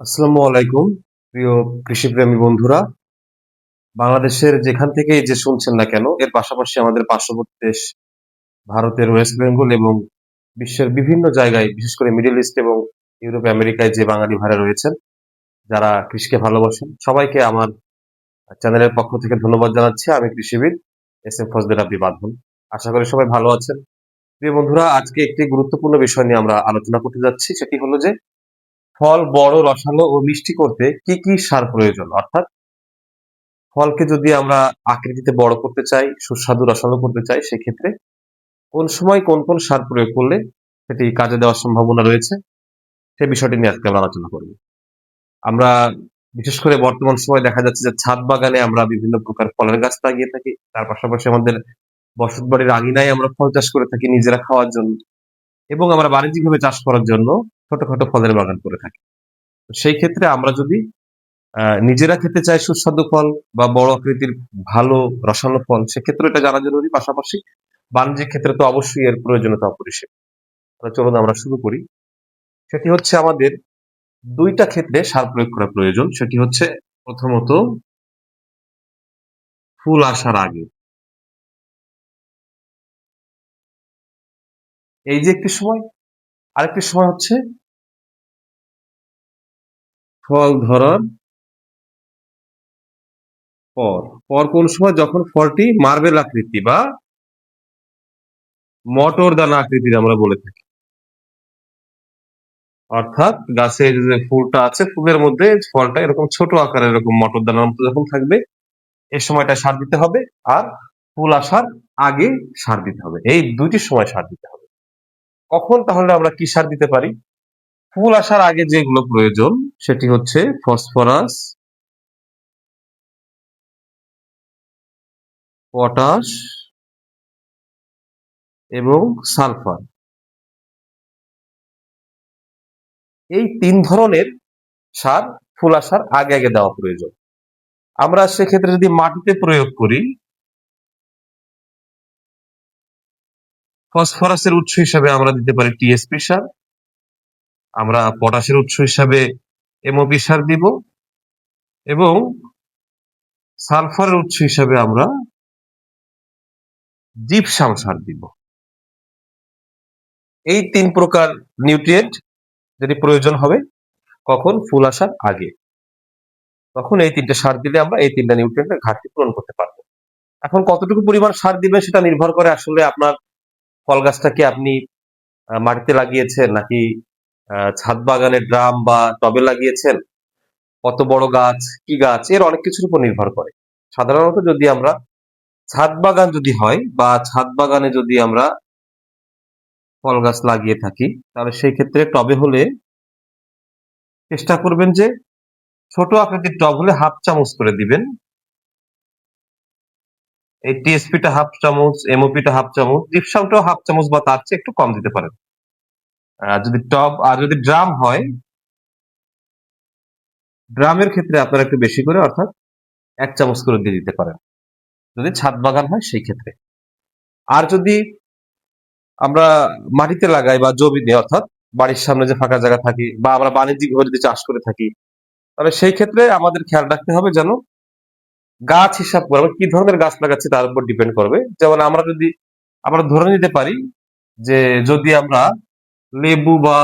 আসসালামু আলাইকুম, প্রিয় কৃষিপ্রেমী বন্ধুরা। বাংলাদেশের যেখান থেকে যে শুনছেন না কেন, এর পাশাপাশি আমাদের পার্শ্ববর্তী দেশ, ভারতের ওয়েস্ট বেঙ্গল এবং বিশ্বের বিভিন্ন জায়গায়, বিশেষ করে মিডিল ইস্ট এবং ইউরোপ, আমেরিকায় যে বাঙালি ভাইরা রয়েছেন, যারা কৃষিকে ভালোবাসেন, সবাইকে আমার চ্যানেলের পক্ষ থেকে ধন্যবাদ জানাচ্ছি। আমি কৃষিবিদ এস এম ফজদের আব্দি বাঁধন আশা করি সবাই ভালো আছেন। প্রিয় বন্ধুরা, আজকে একটি গুরুত্বপূর্ণ বিষয় নিয়ে আমরা আলোচনা করতে যাচ্ছি, সেটি হলো যে ফল, বড়, রসালো ও মিষ্টি করতে কি কি সার প্রয়োজন? অর্থাৎ ফলকে যদি আমরা আকৃতিতে বড় করতে চাই, সুস্বাদু, রসালো করতে চাই, সেক্ষেত্রে কোন সময় কোন কোন সার প্রয়োগ করলে সেটি কাজে দেওয়ার সম্ভাবনা রয়েছে? সে বিষয়টি নিয়ে আজকে আমরা আলোচনা করব। আমরা বিশেষ করে বর্তমান সময় দেখা যাচ্ছে যে ছাদ বাগানে আমরা বিভিন্ন প্রকার ফলের গাছ লাগিয়ে থাকি। তার পাশাপাশি আমাদের বসত বাড়ির আঙিনায় আমরা ফল চাষ করে থাকি নিজেরা খাওয়ার জন্য। এবং আমরা বাণিজ্যিকভাবে চাষ করার জন্য ছোটখাটো ফলের বাগান করে থাকি। সেই ক্ষেত্রে আমরা যদি নিজেরা খেতে চাই সুস্বাদু ফল বা বড় আকৃতির ভালো রসালো ফল, সেক্ষেত্রে এটা জানা জরুরি। পাশাপাশি বাণিজ্যিক ক্ষেত্রে তো অবশ্যই এর প্রয়োজনীয়তা অপরিসীম। চলুন আমরা শুরু করি। সেটি হচ্ছে আমাদের দুইটা ক্ষেত্রে সার প্রয়োগ করা প্রয়োজন। সেটি হচ্ছে প্রথমত ফুল আসার আগে। এই যে একটি সময়, আরেকটি সময় হচ্ছে ফল ধরার পর। পর কোন সময়? যখন ফলটি মার্বেল আকৃতি বা মটর দানা আকৃতির আমরা বলে থাকি। অর্থাৎ গাছের যে ফুলটা আছে, ফুলের মধ্যে ফলটা এরকম ছোট আকারের এরকম মটর দানার মতো যখন থাকবে এই সময়টা সার দিতে হবে আর ফুল আসার আগে সার দিতে হবে। এই দুইটি সময় সার দিতে হবে। কখন তাহলে আমরা কি সার দিতে পারি? ফুল আসার আগে যেগুলো প্রয়োজন সেটি হচ্ছে ফসফরাস, পটাশ এবং সালফার। এই তিন ধরনের সার ফুল আসার আগে আগে দেওয়া প্রয়োজন। আমরা সেক্ষেত্রে যদি মাটিতে প্রয়োগ করি, ফসফরাসের উৎস হিসাবে আমরা দিতে পারি টিএসপি সার, আমরা পটাশের উৎস হিসাবে এমওপি সার দিব এবং সালফারের উৎস হিসাবে আমরা জিপসাম সার দিব। এই তিন প্রকার নিউট্রিয়েন্ট যদি প্রয়োজন হবে, কখন ফুল আসার আগে, তখন এই তিনটে সার দিলে আমরা এই তিনটা নিউট্রিয়েন্টের ঘাটতি পূরণ করতে পারব। এখন কতটুকু পরিমাণ সার দিবেন সেটা নির্ভর করে আসলে আপনার ফল গাছটাকে আপনি মাটিতে লাগিয়েছেন নাকি ছাদ বাগানে ড্রাম বা টবে লাগিয়েছেন? কত বড় গাছ? কি গাছ? এর অনেক কিছুর উপর নির্ভর করে। সাধারণত যদি আমরা ছাদ বাগান যদি হয় বা ছাদ বাগানে যদি আমরা ফল গাছ লাগিয়ে থাকি, তাহলে সেই ক্ষেত্রে টবে হলে চেষ্টা করবেন যে ছোট আকৃতির টব হলে হাফ চামচ করে দিবেন। এই টিএসপিটা হাফ চামচ এমওপিটা হাফ চামচ জিপসামটাও হাফ চামচ বা তার চেয়ে একটু কম দিতে পারেন। যদি টব, আর যদি ড্রাম হয়, ড্রামের ক্ষেত্রে আপনারা একটু বেশি করে, অর্থাৎ এক চামচ করে দিয়ে দিতে পারেন। যদি ছাদ বাগান হয়, সেই ক্ষেত্রে। আর যদি আমরা মাটিতে লাগাই বা জমিতে অর্থাৎ বাড়ির সামনে যে ফাঁকা জায়গা থাকে বা আমরা বাণিজ্যিকভাবে যদি চাষ করে থাকি, তাহলে সেই ক্ষেত্রে আমাদের খেয়াল রাখতে হবে যেন গাছ হিসাব করে আমরা কি ধরনের গাছ লাগাচ্ছি তার উপর ডিপেন্ড করবে। যেমন আমরা যদি, আমরা ধরে নিতে পারি যে যদি আমরা লেবু বা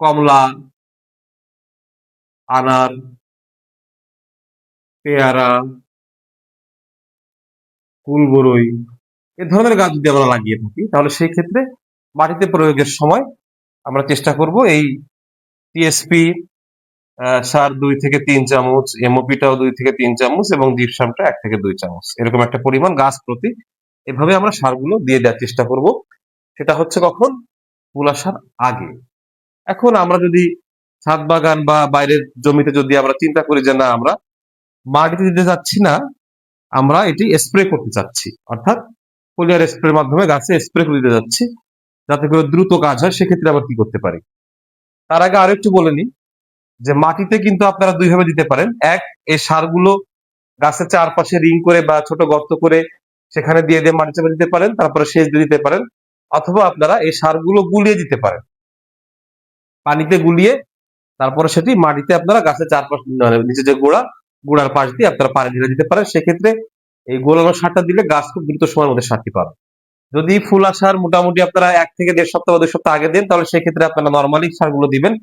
কমলা, আনার, পেয়ারা কুলবরই এ ধরনের গাছ যদি আমরা লাগিয়ে থাকি, তাহলে সেই ক্ষেত্রে মাটিতে প্রয়োগের সময় আমরা চেষ্টা করব এই টিএসপি সার দুই থেকে তিন চামচ এমওপিটাও দুই থেকে তিন চামচ এবং জিপসামটা এক থেকে দুই চামচ। এরকম একটা পরিমাণ গাছ প্রতি এভাবে আমরা সারগুলো দিয়ে দেওয়ার চেষ্টা করব। সেটা হচ্ছে কখন? ফুল আসার আগে। এখন আমরা যদি ছাদ বাগান বা বাইরের জমিতে যদি আমরা চিন্তা করি যে না, আমরা মাটিতে দিতে যাচ্ছি না, আমরা এটি স্প্রে করতে চাচ্ছি। অর্থাৎ ফোলিয়ার স্প্রের মাধ্যমে গাছে স্প্রে করে দিতে যাচ্ছি যাতে করে দ্রুত কাজ হয়, সেক্ষেত্রে আবার কি করতে পারি? তার আগে আরও একটু বলে নিই যে মাটিতে কিন্তু আপনারা দুইভাবে দিতে পারেন। এক, এই সারগুলো গাছের চারপাশে রিং করে বা ছোট গর্ত করে সেখানে দিয়ে দিয়ে মাটি চাপা দিতে পারেন, তারপরে সেচ দিতে পারেন। অথবা আপনারা এই সারগুলো গুলিয়ে দিতে পারেন। পানিতে গুলিয়ে তারপরে সেটি মাটিতে আপনারা গাছের চারপাশ মানে নিচে যে গোড়া, গোড়ার পাশ দিয়ে আপনারা পানি ঢেলে দিতে পারেন। সেক্ষেত্রে এই গোলানো সারটা দিলে গাছ খুব দ্রুত সময়ের মধ্যে সারটি পাবে যদি ফুল আসার মোটামুটি আপনারা এক থেকে দেড় সপ্তাহ বা দুই সপ্তাহ আগে দেন, তাহলে সেক্ষেত্রে আপনারা নর্মালি সারগুলো দিবেন।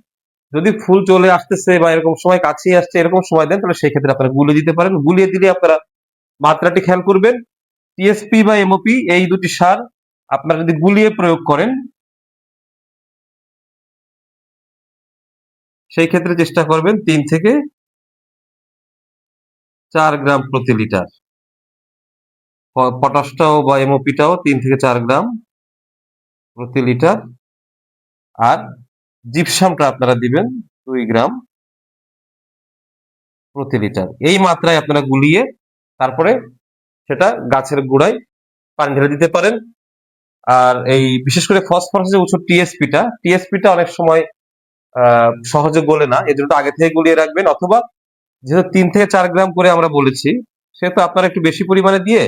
যদি ফুল চলে আসতেছে বা এরকম সময় কাছেই আসছে, এরকম সময় দেন, তাহলে সেক্ষেত্রে আপনারা গুলিয়ে দিতে পারেন। গুলিয়ে দিলে আপনারা মাত্রাটি খেয়াল করবেন। টিএসপি বা এমওপি এই দুটি সার আপনারা যদি গুলিয়ে প্রয়োগ করেন, সেই ক্ষেত্রে চেষ্টা করবেন তিন থেকে চার গ্রাম প্রতি লিটার। পটাশটাও বা এমওপিটাও তিন থেকে চার গ্রাম প্রতি লিটার। আর জিপসামটা আপনারা দিবেন দুই গ্রাম প্রতি লিটার। এই মাত্রায় আপনারা গুলিয়ে তারপরে সেটা গাছের গোড়ায় পানি ঢেলে দিতে পারেন। আর এই, বিশেষ করে ফসফরাস যে উৎস টিএসপিটা টিএসপিটা অনেক সময় সহজে গলে না। এই জন্য আগে থেকে গুলিয়ে রাখবেন। অথবা যেহেতু তিন থেকে চার গ্রাম করে আমরা বলেছি, সেহেতু আপনারা একটু বেশি পরিমাণে দিয়ে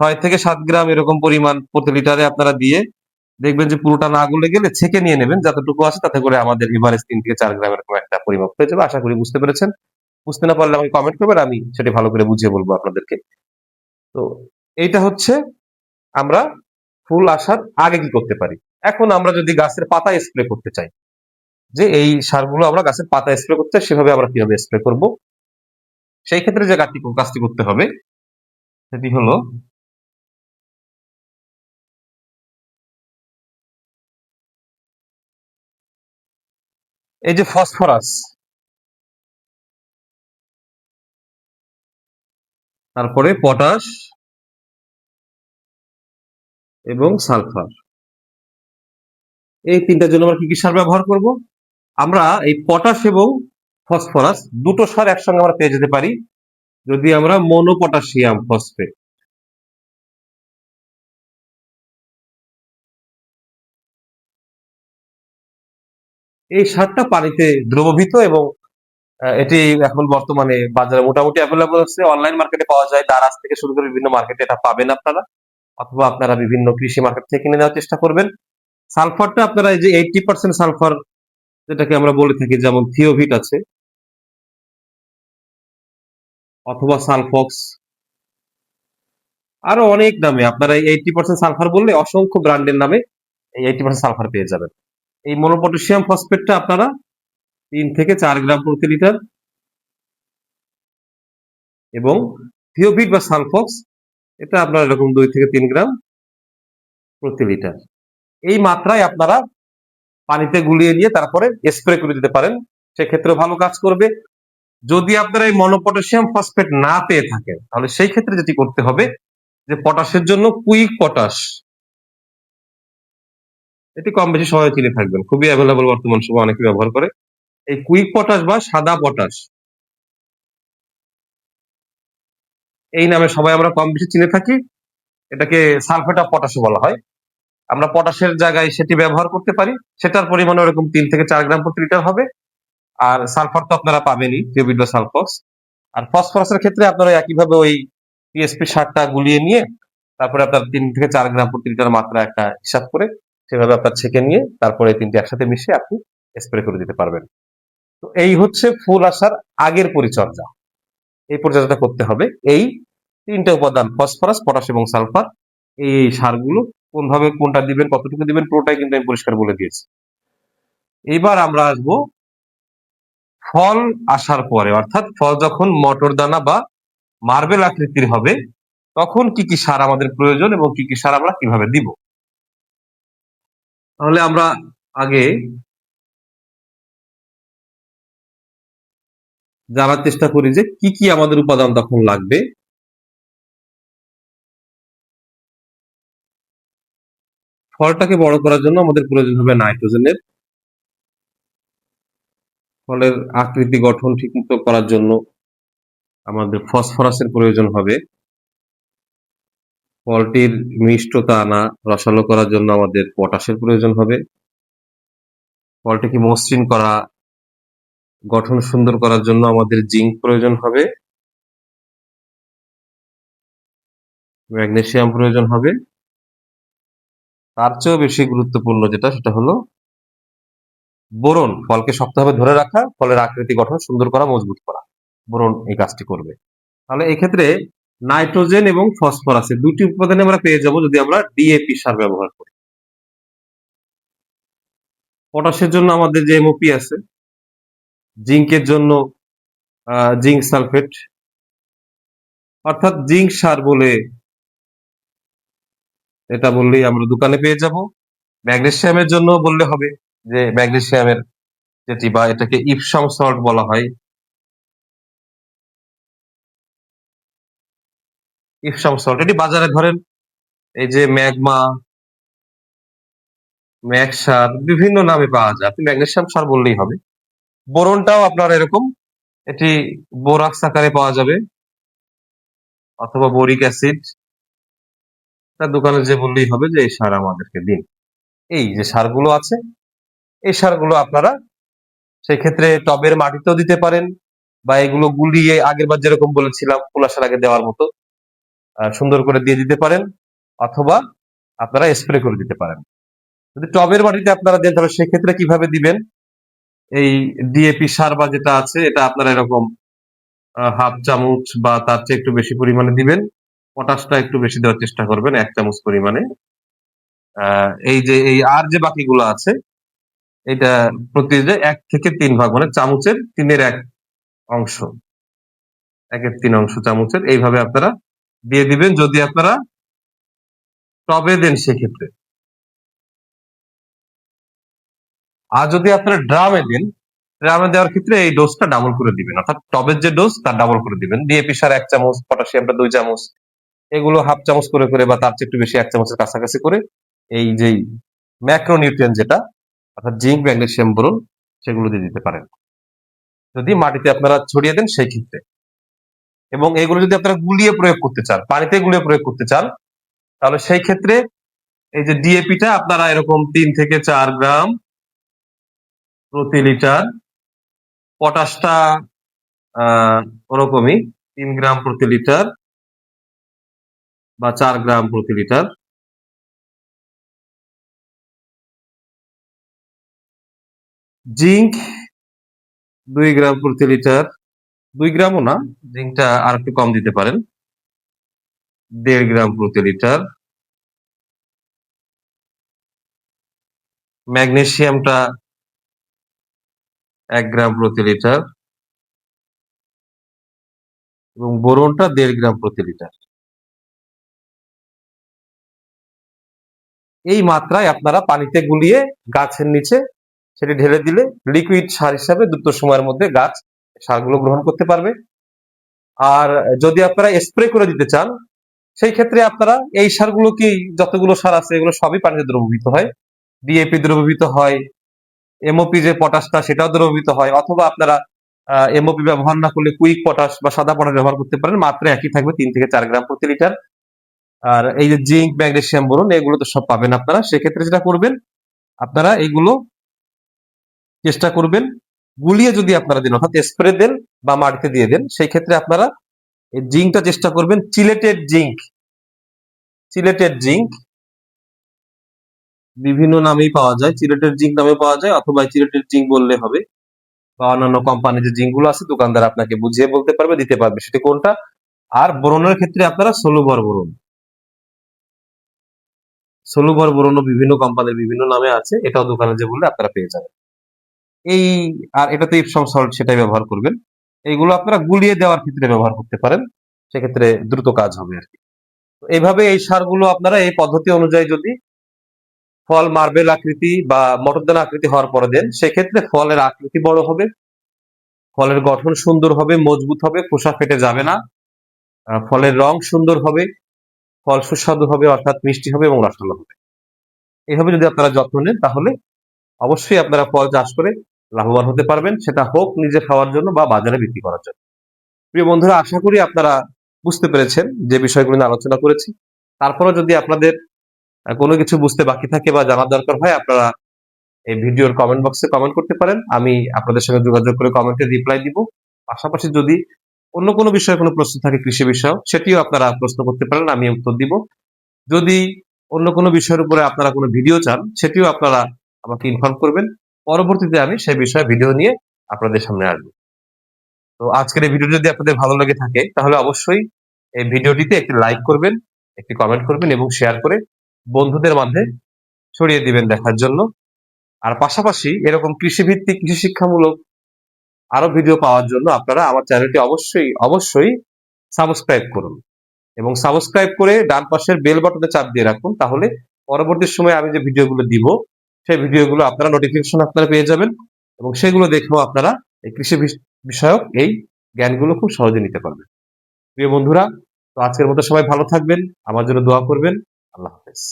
ছয় থেকে সাত গ্রাম এরকম পরিমাণ প্রতি লিটারে আপনারা দিয়ে দেখবেন যে পুরোটা না গলে গেলে ছেঁকে নিয়ে নেবেন। যতটুকু আছে তাতে করে আমাদের এভারেজ তিন থেকে চার গ্রাম এরকম একটা পরিমাপ হয়ে যাবে। আশা করি বুঝতে পেরেছেন। বুঝতে না পারলে আমাকে কমেন্ট করবেন, আমি সেটি ভালো করে বুঝিয়ে বলব আপনাদেরকে। তো এইটা হচ্ছে আমরা ফুল আসার আগে কি করতে পারি? এখন আমরা যদি গাছের পাতা স্প্রে করতে চাই, যে এই সারগুলো আমরা গাছের পাতা স্প্রে করতে সেভাবে আমরা কীভাবে স্প্রে করব? সেই ক্ষেত্রে যে কাজটি কাজটি করতে হবে, সেটি হলো এই যে ফসফরাস। তারপরে পটাশ এবং সালফার। এই তিনটার জন্য আমরা কি কি সার ব্যবহার করব? আমরা এই পটাশ এবং ফসফরাস দুটো সার একসঙ্গে আমরা পেয়ে যেতে পারি যদি আমরা মনো পটাশিয়াম ফসফেট। এই সারটা পানিতে দ্রবীভূত এবং এটি এখন বর্তমানে বাজারে মোটামুটি অ্যাভেলেবল আছে। অনলাইন মার্কেটে পাওয়া যায়। দারাজ থেকে শুরু করে বিভিন্ন মার্কেটে এটা পাবেন আপনারা। অথবা আপনারা বিভিন্ন কৃষি মার্কেট থেকে কিনে নেওয়ার চেষ্টা করবেন। সালফারটা আপনারা এই যে এইটটি পার্সেন্ট সালফার, যেটাকে আমরা বলে থাকি, যেমন থিওভিট আছে, অথবা সালফক্স, আরও অনেক নামে আপনারা এই এইটটি পার্সেন্ট সালফার বললে অসংখ্য ব্র্যান্ডের নামে এই এইটটি পার্সেন্ট সালফার পেয়ে যাবেন। এই মনোপটাশিয়াম ফসফেটটা আপনারা তিন থেকে চার গ্রাম প্রতি লিটার এবং থিওভিট বা সালফক্স এটা আপনার এরকম দুই থেকে তিন গ্রাম প্রতি লিটার। এই মাত্রায় আপনারা পানিতে গুলিয়ে নিয়ে তারপরে স্প্রে করে দিতে পারেন সেক্ষেত্রে ভালো কাজ করবে। যদি আপনারা এই মনোপটাশিয়াম ফসফেট না পেয়ে থাকেন, তাহলে সেই ক্ষেত্রে যেটি করতে হবে, যে পটাশের জন্য কুইক পটাশ। এটি কম বেশি সবাই চিনে থাকবেন, খুবই অ্যাভেলেবল বর্তমান সময় অনেকে ব্যবহার করে। এই কুইক পটাশ বা সাদা পটাশ এই নামে সবাই আমরা কম বেশি চিনে থাকি। এটাকে সালফেট অফ পটাশও বলা হয়। আমরা পটাশের জায়গায় সেটি ব্যবহার করতে পারি। সেটার পরিমাণ ওরকম তিন থেকে চার গ্রাম প্রতি লিটার হবে। আর সালফার তো আপনারা পাবেনই, টিউবিড সালফক্স। আর ফসফরাসের ক্ষেত্রে আপনারা একইভাবে ওই টিএসপি সারটা গুলিয়ে নিয়ে, তারপরে আপনার তিন থেকে চার গ্রাম প্রতি লিটার মাত্রা একটা হিসাব করে সেভাবে আপনার ছেঁকে নিয়ে, তারপরে তিনটি একসাথে মিশিয়ে আপনি স্প্রে করে দিতে পারবেন। তো এই হচ্ছে ফুল আসার আগের পরিচর্যা। এই পরিচর্যাটা করতে হবে। এই তিনটা উপাদান, ফসফরাস, পটাশ এবং সালফার, এই সারগুলো কোনভাবে কোনটা দিবেন, কতটুকু দিবেন, পুরোটাই কিন্তু আমি পরিষ্কার বলে দিয়েছি। এবার আমরা আসব ফল আসার পরে, অর্থাৎ ফল যখন মটর দানা বা মার্বেল আকৃতির হবে, তখন কি কি সার আমাদের প্রয়োজন এবং কি কি সার আমরা কীভাবে দিব? তাহলে আমরা আগে জানার চেষ্টা করি যে কি কি আমাদের উপাদান তখন লাগবে। ফলটাকে বড় করার জন্য আমাদের প্রয়োজন হবে নাইট্রোজেনের। ফলের আকৃতি গঠন ঠিকমতো করার জন্য আমাদের ফসফরাসের প্রয়োজন হবে। ফলটির মিষ্টতা আনা রসালো করার জন্য আমাদের পটাশের প্রয়োজন হবে। ফলটিকে মসৃণ করা গঠন সুন্দর করার জন্য আমাদের জিঙ্ক প্রয়োজন হবে। ম্যাগনেসিয়াম প্রয়োজন হবে। তার চেয়েও বেশি গুরুত্বপূর্ণ যেটা, সেটা হলো বোরন। ফলকে শক্তভাবে ধরে রাখা ফলের আকৃতি গঠন সুন্দর করা, মজবুত করা। বোরন এই কাজটি করবে। তাহলে এক্ষেত্রে নাইট্রোজেন এবং ফসফরাসের দুটি উপাদানে আমরা পেয়ে যাব যদি আমরা ডিএপি সার ব্যবহার করি। পটাশের জন্য আমাদের যে এমওপি আছে জিঙ্কের জন্য জিঙ্ক সালফেট। অর্থাৎ জিঙ্ক সার বলে এটা বললেই আমরা দোকানে পেয়ে যাব। ম্যাগনেসিয়ামের জন্য বললে হবে যে ম্যাগনেসিয়ামের যেটি বা এটাকে ইপসাম সল্ট বলা হয়। ইপসাম সল্ট, এটি বাজারে ধরেন এই যে ম্যাগমা, ম্যাগ সার বিভিন্ন নামে পাওয়া যায়। আপনি ম্যাগনেসিয়াম সার বললেই হবে। বোরনটাও আপনার এরকম। এটি বোরাক্স আকারে পাওয়া যাবে। অথবা বোরিক অ্যাসিড। তার দোকানে যে বললেই হবে যে, এই সার আমাদেরকে দিন। এই যে সারগুলো আছে, এই সারগুলো আপনারা সেক্ষেত্রে টবের মাটিতেও দিতে পারেন বা এগুলো গুলিয়ে আগের বার যেরকম বলেছিলাম কুলাসার আগে দেওয়ার মতো সুন্দর করে দিয়ে দিতে পারেন। অথবা আপনারা স্প্রে করে দিতে পারেন। যদি টবের মাটিতে আপনারা দেন, তাহলে সেক্ষেত্রে কীভাবে দিবেন? এই ডিএপি সার বা যেটা আছে, এটা আপনারা এরকম হাফ চামচ বা তার চেয়ে একটু বেশি পরিমাণে দিবেন। পটাশটা একটু বেশি দেওয়ার চেষ্টা করবেন, এক চামচ পরিমাণে। এই যে, এই আর যে বাকিগুলো আছে, এটা প্রতি যে এক থেকে তিন ভাগ মানে চামচের তিনের এক অংশ। একের তিন অংশ চামচের, এইভাবে আপনারা দিয়ে দিবেন। যদি আপনারা টবে দেন সেক্ষেত্রে। আর যদি আপনারা ড্রামে দেন, ড্রামে দেওয়ার ক্ষেত্রে এই ডোজটা ডাবল করে দিবেন। অর্থাৎ টবের যে ডোজ তার ডাবল করে দিবেন। ডিএপি সার এক চামচ পটাশিয়ামটা দুই চামচ, এগুলো হাফ চামচ করে করে বা তার চেয়ে একটু বেশি এক চামচের কাছাকাছি করে এই যে ম্যাক্রোনিউট্রিয়েন্ট যেটা, অর্থাৎ জিঙ্ক, ম্যাগনেসিয়াম বলুন, সেগুলো দিয়ে দিতে পারেন। যদি মাটিতে আপনারা ছড়িয়ে দেন, সেই ক্ষেত্রে। এবং এগুলো যদি আপনারা গুলিয়ে প্রয়োগ করতে চান, পানিতে গুলিয়ে প্রয়োগ করতে চান, তাহলে সেই ক্ষেত্রে এই যে ডিএপিটা আপনারা এরকম তিন থেকে চার গ্রাম প্রতি লিটার পটাশটা ওরকমই তিন গ্রাম প্রতি লিটার বা চার গ্রাম প্রতি লিটার। জিঙ্ক দুই গ্রাম প্রতি লিটার। দুই গ্রামও না, জিঙ্কটা আর একটু কম দিতে পারেন। দেড় গ্রাম প্রতি লিটার। ম্যাগনেসিয়ামটা এক গ্রাম প্রতি লিটার এবং বোরনটা দেড় গ্রাম প্রতি লিটার। এই মাত্রায় আপনারা পানিতে গুলিয়ে গাছের নিচে সেটি ঢেলে দিলে লিকুইড সার হিসাবে দ্রুত সময়ের মধ্যে গাছ সারগুলো গ্রহণ করতে পারবে। আর যদি আপনারা স্প্রে করে দিতে চান, সেই ক্ষেত্রে আপনারা এই সারগুলো কি যতগুলো সার আছে এগুলো সবই পানিতে দ্রবীভূত হয়। ডিএপি দ্রবীভূত হয় এমওপি যে পটাশটা সেটাও দ্রবীভূত হয়, অথবা আপনারা এমওপি ব্যবহার না করলে কুইক পটাশ বা সাদা পটাশ ব্যবহার করতে পারেন, মাত্রা একই থাকবে তিন থেকে চার গ্রাম প্রতি লিটার। আর এই যে জিঙ্ক ম্যাগনেশিয়াম বলুন, এগুলো তো সব পাবেন আপনারা। সেক্ষেত্রে যেটা করবেন, আপনারা এইগুলো চেষ্টা করবেন, গুলিয়ে যদি আপনারা দেন, অর্থাৎ স্প্রে দেন বা মাটিতে দিয়ে দেন সেই ক্ষেত্রে আপনারা এই জিঙ্কটা চেষ্টা করবেন চিলেটেড জিঙ্ক। চিলেটেড জিঙ্ক বিভিন্ন নামেই পাওয়া যায়। চিলেটেড জিঙ্ক নামে পাওয়া যায়, অথবা চিলেটেড জিঙ্ক বললে হবে। বা অন্যান্য কোম্পানি যে জিঙ্কগুলো আছে, দোকানদার আপনাকে বুঝিয়ে বলতে পারবে, দিতে পারবে সেটা কোনটা। আর বোরনের ক্ষেত্রে আপনারা ষোলোভর বোরন ষোলোভর বোরনও বিভিন্ন কোম্পানির বিভিন্ন নামে আছে, এটাও দোকানে যে বললে আপনারা পেয়ে যাবেন। এই আর এটাতে ইপসম সল্ট সেটাই ব্যবহার করবেন। এইগুলো আপনারা গুলিয়ে দেওয়ার ক্ষেত্রে ব্যবহার করতে পারেন, সেক্ষেত্রে দ্রুত কাজ হবে আর কি। তো এইভাবে এই সারগুলো আপনারা এই পদ্ধতি অনুযায়ী যদি ফল মার্বেল আকৃতি বা মটরদানা আকৃতি হওয়ার পরে দেন, সেক্ষেত্রে ফলের আকৃতি বড় হবে, ফলের গঠন সুন্দর হবে, মজবুত হবে, খোসা ফেটে যাবে না ফলের রং সুন্দর হবে, ফল সুস্বাদু হবে, অর্থাৎ মিষ্টি হবে এবং রসালো হবে। এইভাবে যদি আপনারা যত্ন নেন, তাহলে অবশ্যই আপনারা ফল চাষ করে লাভবান হতে পারবেন। সেটা হোক নিজে খাওয়ার জন্য বা বাজারে বিক্রি করার জন্য। প্রিয় বন্ধুরা, আশা করি আপনারা বুঝতে পেরেছেন যে বিষয়গুলো আলোচনা করেছি। তারপরেও যদি আপনাদের কোনো কিছু বুঝতে বাকি থাকে বা জানার দরকার হয়, আপনারা এই ভিডিওর কমেন্ট বক্সে কমেন্ট করতে পারেন। আমি আপনাদের সঙ্গে যোগাযোগ করে কমেন্টে রিপ্লাই দিব। পাশাপাশি যদি অন্য কোনো বিষয়ে কোনো প্রশ্ন থাকে কৃষি বিষয় সেটিও আপনারা প্রশ্ন করতে পারেন, আমি উত্তর দিব। যদি অন্য কোনো বিষয়ের উপরে আপনারা কোনো ভিডিও চান, সেটিও আপনারা আমাকে ইনফর্ম করবেন। পরবর্তীতে আমি সেই বিষয়ে ভিডিও নিয়ে আপনাদের সামনে আসব। তো আজকের এই ভিডিও যদি আপনাদের ভালো লেগে থাকে, তাহলে অবশ্যই এই ভিডিওটিতে একটি লাইক করবেন, একটি কমেন্ট করবেন এবং শেয়ার করে বন্ধুদের মাঝে ছড়িয়ে দিবেন দেখার জন্য। আর পাশাপাশি এরকম কৃষিভিত্তিক কৃষি শিক্ষামূলক আরও ভিডিও পাওয়ার জন্য আপনারা আমার চ্যানেলটি অবশ্যই অবশ্যই সাবস্ক্রাইব করুন। এবং সাবস্ক্রাইব করে ডান পাশের বেল বাটনে চাপ দিয়ে রাখুন, তাহলে পরবর্তী সময়ে আমি যে ভিডিওগুলো দিব, সেই ভিডিওগুলো আপনারা নোটিফিকেশন আপনারা পেয়ে যাবেন এবং সেগুলো দেখেও আপনারা এই কৃষি বিষ- বিষয়ক এই জ্ঞানগুলো খুব সহজে নিতে পারবেন। প্রিয় বন্ধুরা, তো আজকের মতো সবাই ভালো থাকবেন, আমার জন্য দোয়া করবেন। আল্লাহ হাফেজ।